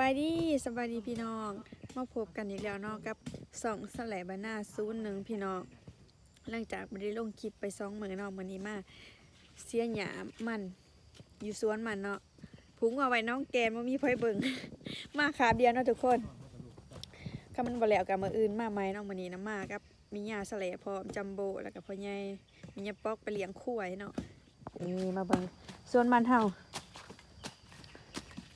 บายดีสบายดีพี่น้อง มาพบกันอีกแล้วเนาะกับสองสแลบานาซูนหนึ่งพี่น้อง หลังจากไม่ได้ลงคลิปไปสองมือนาะมื้อนี้มาเสียหยามัน อยู่สวนมันเนาะพุงเอาไว้น้องแกนว่ามีไผเบิงมาขาเดียวเนาะทุกคนคำมันบ่แล้วกับมืออื่นมาไหมเนาะมื้อนี้นะมากับมีหญ้าสลพร้อมจัมโบแล้วก็พ่อใหญ่มีหญ้าปอกไปเลี้ยงควายเนาะนี่มาเบิงสวนมันเฮา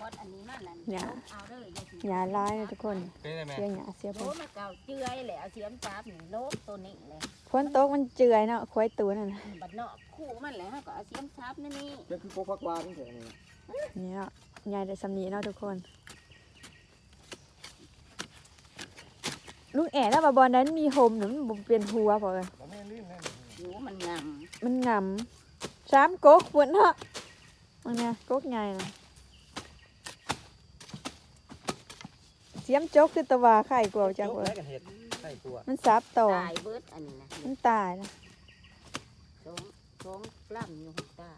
บดอันนี้มันนั่นหญ้าเอาเลยอย่าสิหญ้าหลายเนาะทุกคนเป็นไงแม่เสียหญ้าเสียโลผลมันเก่าเจือยแหละเอาเสียมจับนี่โลกตัวนี้เลยฝนตกมันเจือยเนาะควายตัวนั่นน่ะบัดเนาะคู่มันแหละฮะก็เอาเสียมจับนั่นนี่เป็นคือโคกพักวานี่เถอะนี่นี่เนาะยายได้สำนีเนาะทุกคน ลุงแอ๋แล้วบาบอลนั้นมีโฮมหรือมันบ่เป็นหัวพอเลยผมไม่ลื่นแน่หูมันงมันงำสามก๊กปุ่นเนาะมันเนี่ยก๊กใหญ่นะ สียมจกคือตะวาไข่กว่าจังกเลแล้ยวกันเห็ดใส่ตัวมันซับต่อำตายเบิดอันนี้นะมันตายนะสองสองกล้ำอยู่ข้างใต้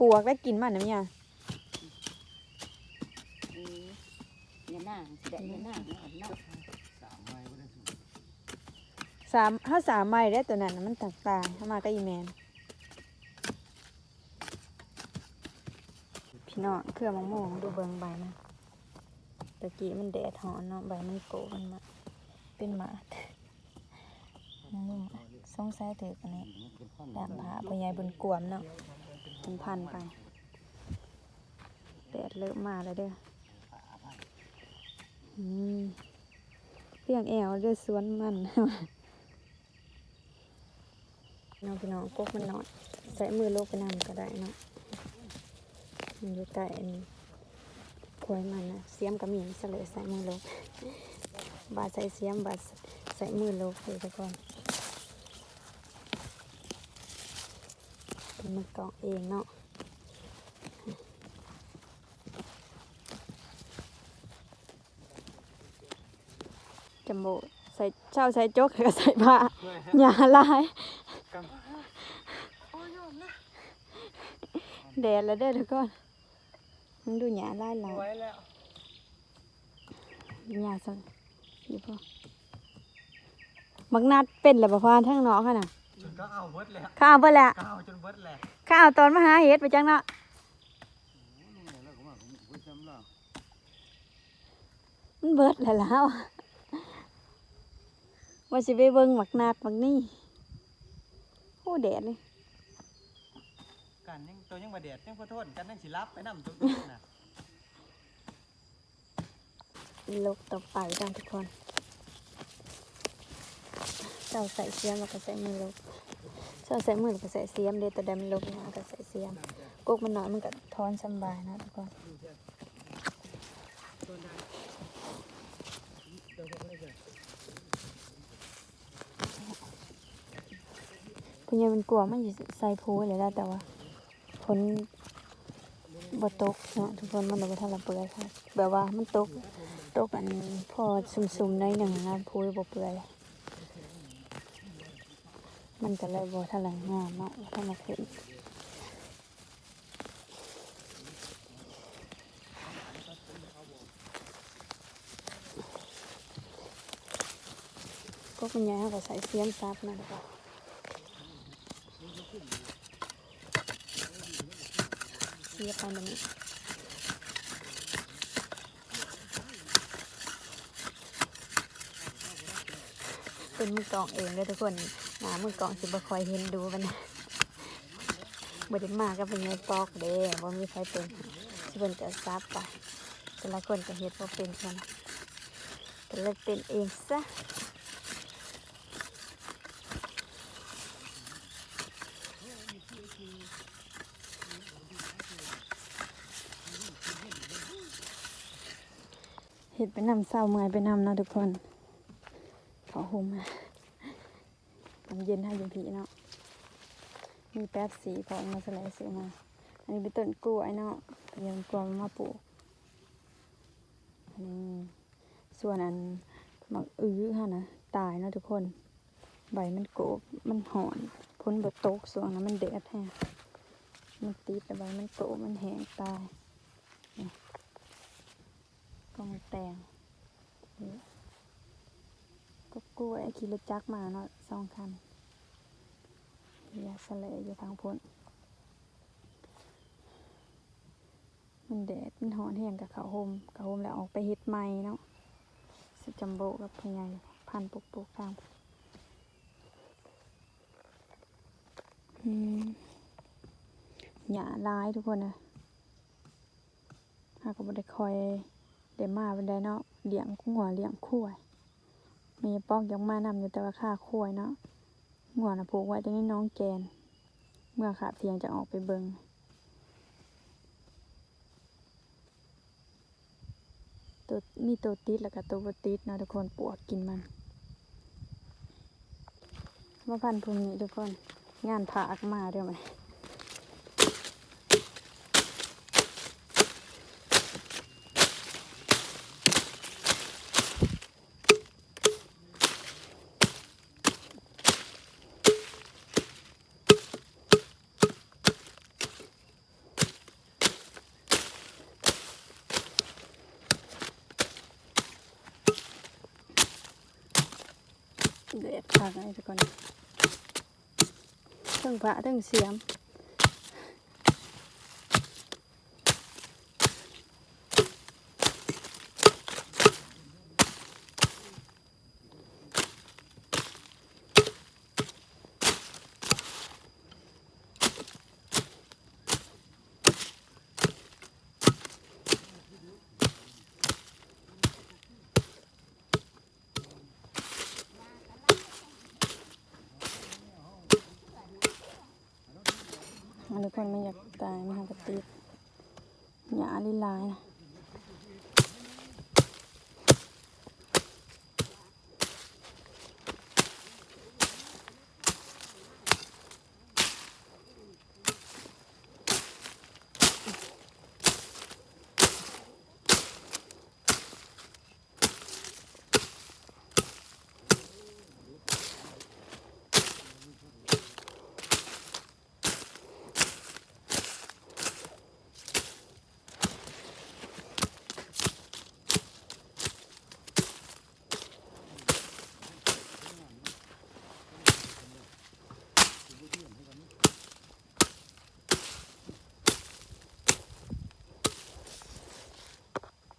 ปวกได้กินมันนะเนี่ยอือเนี่ยนางสิได้เนี่ยนางเนี่ยอันนั้นสามไม้ก็ได้สูงสามถ้าสามไม้ได้ตัวนั้นน่ะมันตายตายเข้ามาก็อีแมนพี่น้องเครื่องมะม่วงดูเบิงใบมัน ตะกี้มันแดดหอนเนาะใบมันโกมันมาเป็นหมาดนุ่มสงสัยถือกันนี้ดามผาพญายบนกวมเนาะเป็นพันไปแดดเริ่มมาแล้วเด้ออืมเพียงแอวเด้อสวนมันน้องพี่น้องพวกมันนอนใส่มือโลกไปนำก็ได้เนาะมันอยู่ใต้อันนี้ ควยมันนะเสียมก็มีสเลยใส่มือลงบาดใส่เสียมบาดใส่มือลงเลยทุกคนเป็นมือกรองเองเนาะจำโบใส่เช่าใส่โจ๊กก็ใส่ผ้าหยาลายแดดแล้วเด้อทุกคน มึงดูหยาลายหลายไว้แล้วยาสันอยู่พอมักนัดเป็นแหละบ่พานทั้งเนาะค่ะน่ะจนก็เอาเบิดแล้วข้าวเบิดแหละก็เอาจนเบิดแล้วข้าวตอนมาหาเฮ็ดไปจังเนาะแล้วก็มาผมผมจำแล้วมันเบิดแล้วแล้วว่าสิไปเบิ่งมักนัดมักนี่โอ้แดดเลย กันยังตัวยังมาเดดยังขอโทษกันยังสิรับไปนำตัวนี้น่ะลูกต่อไปกันทุกคนเจ้าใส่เสียมแล้วก็ใส่มือลูกเจ้าใส่มือแล้วก็ใส่เสียมเด้ตัวใดมันลกนะก็ใส่เสียมกุ๊กมันหน้อยมันก็ทอนสบายนะทุกคนคุณยายมันกลัวมันอยู่ใส่โพเลยแล้วแต่ว่า นบตกเนาะทุกคนมันบ่ทันละเปื่อยค่ะแบบว่ามันตกตกอันพอซุ่มๆหน่อยหนึ่งนะโพยบ่เปื่อยมันก็เลยบ่ทันละงามเนาะบ่ทันละขึ้นก็คุณยายเขาก็ใส่เสียมซับนะทุกคน เสีไปแบบนี้เป็นมือกองเองเลยทุกคนหนามือกองสิบคอยเห็นดูมันนะบ่ได้มาก็เป็นไงปอกเด้บ่มีใครเป็นสิเพิ่นก็ซับไปแต่ละคนก็เฮ็ดบ่าเป็นกันก็เลยเป็นเองซะ็ดไปนำเศร้าเมื่อยไปนำเนาะทุกคน ขอห่มมาน้ำเย็นให้ยิงผีเนาะ มีแป๊บสีพอมาสลด์ซื้อมา อันนี้เป็นต้นกล้วยเนาะเยังกล้วยมาปลูกอันนี้ส่วนอันหมักอื้อฮะนะตายเนาะทุกคน ใบมันโกบมันหอนพ้นบดตกส่วนนั้นมันแดดแฮะมันติดแต่ใบมันโกบมันแห้งตายนี่ ของ แตงก็กล้วยขี่รถจักรมาเนาะสองคันยาสะเลอยู่ทางพ้นมันแดดมันหอนแห้งกับเขาวห่มเขาวห่มแล้วออกไปเฮ็ดใหม่เนาะสจัมโบกับพญายพันปุกปุกๆตามอืมหยาลายทุกคนนะหากก็บ่ได้คอย เดี๋ยวมาเป็นไดเนาะเลี้ยงงัวเลี้ยงควายมีปอกยังมานำอยู่แต่ว่าค่าควายเนาะงัวน่ะผูกไว้แต่นี่น้องแกน เมื่อขาเทียงจะออกไปเบิงตัวมีตัวติดแล้วก็ตัวบติดเนาะทุกคนปวกกินมันมาพันธุ์พวกนี้ทุกคนงานผากมาเด้อไหมเด็ดผักให้ ทุกคนมันทุกคนไม่อยากตายไม่ทำกระติดหยาลิลายนะ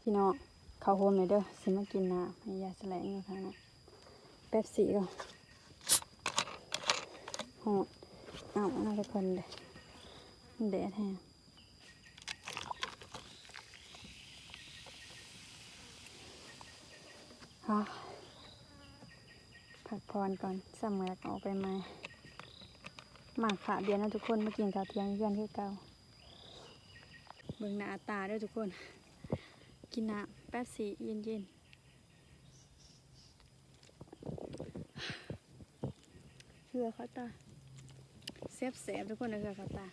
พี่น้องข้าวโฮมเลยเด้อสิมากินน้ำให้ยาแสลงอยู่ทางนั้นแป๊บสีก่อนหอดเอาเอาทุกคนเลยมันแดดแห้งฮะพักผ่อนก่อนสมอแล้วก็ออกไปใหมามาขาเดียวนะทุกคนมากินข้าวเที่ยงเพื่อนที่เก่าเบิ่งหน้าตาด้วยทุกคน กินน้ำแป๊บสีเย็นเย็นๆเหือเขาตาเซฟเซฟทุกคนนะเหือเขาตา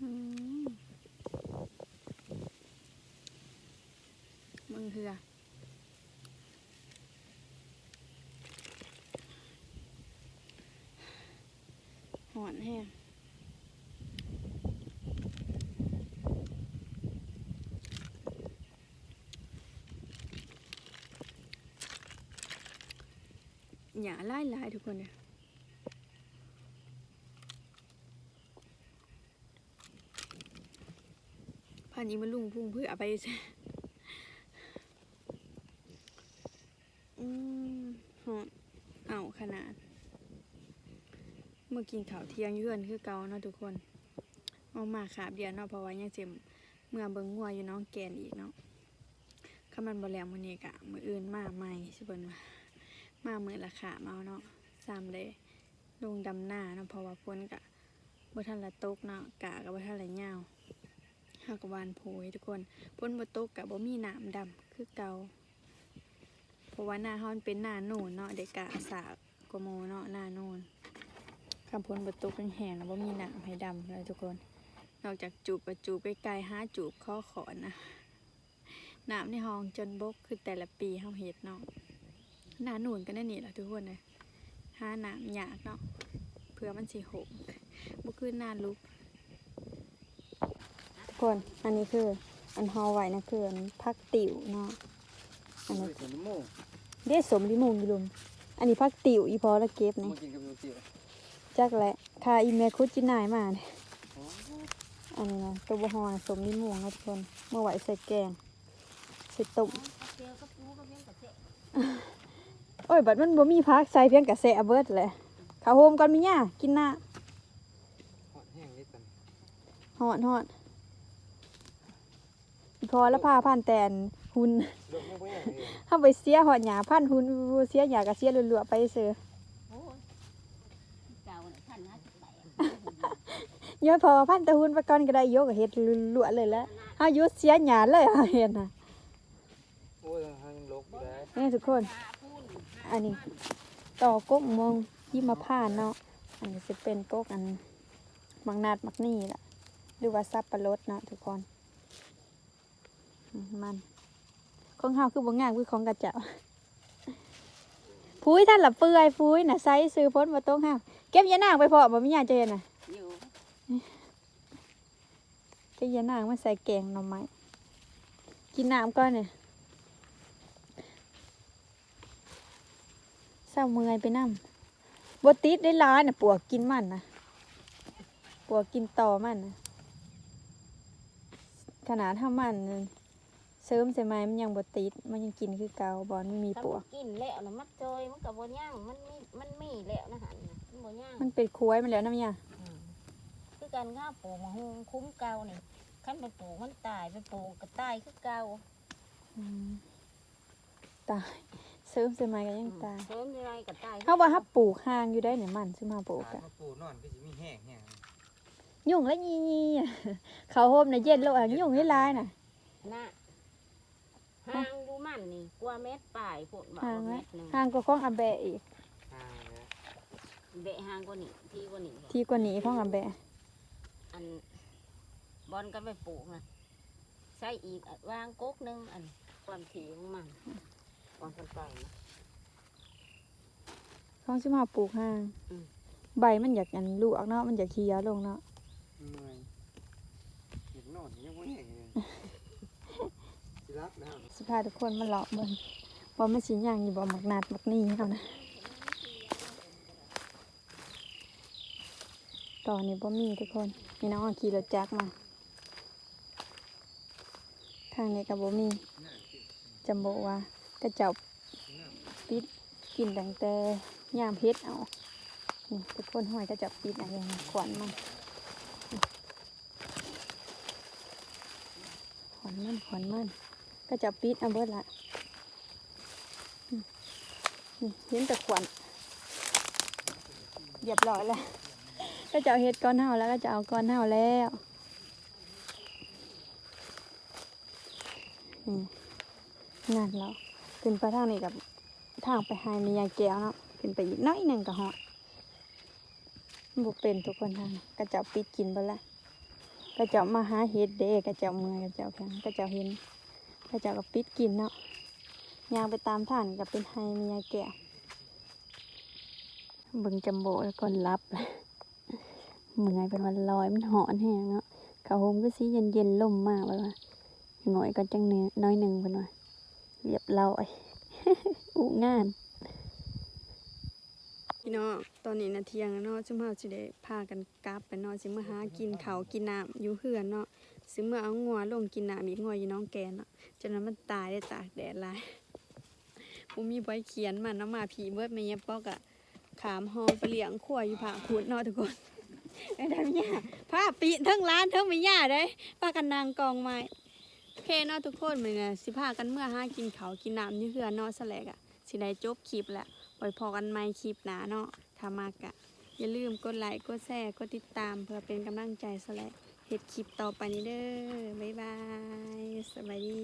อมมึงเหือหอนแห้ง หยาไล่ไล่ทุกคนเนี่ยพันนี้มันลุงพุ่งเพื่อเอาไปอืมหอนเอาขนาด เมื่อกินข้าวเที่ยงอยือนคือเกาเนาะทุกคน เอามาขาบเดียวเนาะเพราะว่ายังเจ็มเมื่อเบิ่งงัวอยู่น้องแกนอีกเนาะข้ามันบ่แล้วมื้อนี้กะมืออื่นมาใหม่สิเบิ่นว่า มาเหมือละขามาเอาเนาะซ้ำเลยลงดำหน้าเนาะเพราะว่าพ้นกะบทันละตกเนาะกะกับบทันละยาวหากวานโพยทุกคนพ้นบ่ตกกะบ่มีน้ำดำคือเกาเพราะว่าหน้าฮามันเป็นหน้าโน่นเนาะเด็กกะสากกว่าโมเนาะหน้าโน่นคำพ้นบ่ตกแห้งๆแล้วบ่มีน้ำให้ดำเลยทุกคนนอกจากจูบก็จูบไกลๆหาจูบข้อขอนนะน้ำในห้องจนบกคือแต่ละปีเฮาเฮ็ดเนาะ หนาหนุนกันแน่นี่แหละทุกคนเลยหาหนามยาเนาะเพื่อมันสีหกบุคือหนาลุกคนอันนี้คือ อันฮาไว้นะคืออันผักติ๋วเนาะอันนั้สมุนโม่เด้สมลิมุงอยู่ลุม อันนี้ผักติ๋วอีพอละเก็บนี่มากินกับลูกจิ๋วจักแหละค่าอีเมคุจินายมาเนี่ยอันนี้นะตัวบะฮอนสมลิมุงนะทุกคนเมื่อไหวใส่แกงใส่ต้ม โอ้ยบัดมันบ่มีพักใส่เพียงกะแสะเบิดแหละข้าวโฮมก่อนมีหยังกินหน้าหอดแห้งนิดกันฮอดฮอดอีพอแล้วพาพันแตนหุ่นลงไม่ค่อยแห้งเลยเฮาไปเสียหอดหยาพันหุ่นเสียหยากะเสียรัวๆไปเสือโอ้ยเจ้าเนี่ยท่านห้าสิบแปดย้อยพอพันแตะหุ่นไปก่อนก็ได้โยกก็เฮ็ดรัวๆเลยแหละเฮาหยุดเสียหยาเลยเฮาเห็นน่ะโอ้ยยังลกอยู่ได้นี่ทุกคน อันนี้ต่อกกมองที่มาผ่านเนาะ อันนี้จะเป็นกกอันมักนาดมักนี่ล่ะ หรือว่าซับปะรดเนาะทุกคนอืมมัน ของเฮาคือบ่งามคือของกระเจ้าพุ้ยท่านละเปื่อยพุ้ยน่ะไซส์ซื้อพ้นมาต้องเฮาเก็บยานางไปพอบ่มีหยังจะเห็นน่ะอยู่เก็บยานางมาใส่แกงหน่อไม้กินน้ำก่อนเนี่ยเศ ร้าเมื่อยไปน้ำบติดได้ร้ายน่ะปวกกินมันนะปวกกินต่อมันนะขนาดถ้ามันนั่นเสริมใส่ไม้มันยังบติด มันยังกินคือเกาบอลไม่มีถ้าปวมักนกินแล้วนะมันจอยมันกับบ่ย่างมันมีมันมีแล้วนะหันน่ะมันบ่ย่างมันเป็นคุ้ยมันแล้วนะเนี่ยอืมคือการข้าวปลูกมะฮุงคุ้มเก่านี่ขั้นไปปลูกมันตายไปปลูกก็ตายคือเก่าอืมตายเส ริมใส่ไม้ก็ยังตายเพิ่มยังไงก็ตายเขาบอกถ้าปลูกห่างอยู่ได้เนี่ยมันซื้อมาปลูกอะมาปูนอนก็จะมีแห้งแห้งยุ่งแล้วยียีอะเขาโฮมในะเย็นโลกอะยุ่งให้ร้ายน่ะ น่ะห่างดูมันนี่กว่าเม็ดปลายพุ่นบ่ห่างไหม เม็ดหนึงห่างก็ข้องอาแบะอีกห่างนะเบะห่างกว่านี้ที่กว่านี้ที่กว่านี้ข้องอาแบะอันบอลก็ไปปลูกนะใส่อีกอันวางก๊กหนึงอันความถี่ของมัน ก่อนกันไปนะข้องซื้อมาปลูกห่างอืม ใบมันอยากอันลวกเนาะมันอยากเคี้ยวลงเนาะเมื่อยอยากนอนยังไม่แห้งเลยสิรับแล้วสภาทุกคนมาหลอกเบิ่งว่ามันสิย่างอยู่บ่หมักนาดหมักนี่เอานะตอนนี้บ่มีทุกคนมีน้องขี่รถจักรมาทางนี้ก็บ่มีจำบอกว่า ก็เจ้าปิดกินตั้งแต่ยามเฮ็ดเอานี่ทุกคนห้อยก็จะปิดอะไรนะขวัญมันขวัญมันขวัญมันก็จะปิดเอาเบิดละนี่เห็นแต่ขวัญเรียบร้อยแล้วก็จะเอาเห็ดก้อนเห่าแล้วก็จะเอาก้อนเห่าแล้วงานแล้ว ขึ้นไปทางนี้กับทางไปหายมียายแก้วเนาะขึ้นไปอีกน้อยหนึ่งกับหอดบุเป็นทุกคนทางก็จะเอาปิดกินไปละก็จะเอามาหาเห็ดเด้ก็จะเอาเมื่อยก็จะเอาแพงก็จะเอาเห็นพระเจ้าก็ปิดกินเนาะยางไปตามทางนี่ก็เป็นไฮมียายแก่เบิ่งจำโบแล้วก่อนรับเหมือนเป็นวันลอยมันหอนแห้งเนาะกะโฮมก็สีเย็นเย็นๆลมมากเลยว่ะหน่อยก็จังเนื้อน้อยหนึ่งเป็นว่า เรียบร้อยอุงานพี่น้องตอนนี้นาเที่ยงเนาะจุ่มเฮาสิได้พากันกลับไปนาะสิมาหากินเขากินน้ำอยู่เฮือนเนาะสิเมื่อเอางัวลงกินน้ำอีกงัวอยู่น้องแกนเนาะจนนั้นมันตายได้ตากแดดลายผมมีใบเขียนมันเอามาผีเบิดไม่เย็บปอกอะขามหอมไปเลี้ยงขั้วอยู่ผาพูดเนาะทุกคนไอ้ได้ไม่ยผ้าปีทั้งร้านทั้งไม่ยาได้ปากันนางกองไม้ เคเนาะทุกคนเหมือนกันสิพากันเมื่อห้ากินเขากินน้ำอยี่เหือนเนาะสแลกอะสิได้จบคลิปแหละไว้พอกันไม่คลิปหนาเนาะถ้ามากอะอย่าลืมกดไลค์กดแชร์กดติดตามเพื่อเป็นกำลังใจสแลกเห็ดคลิปต่อไปนี้เด้อบ๊ายบายสวัสดี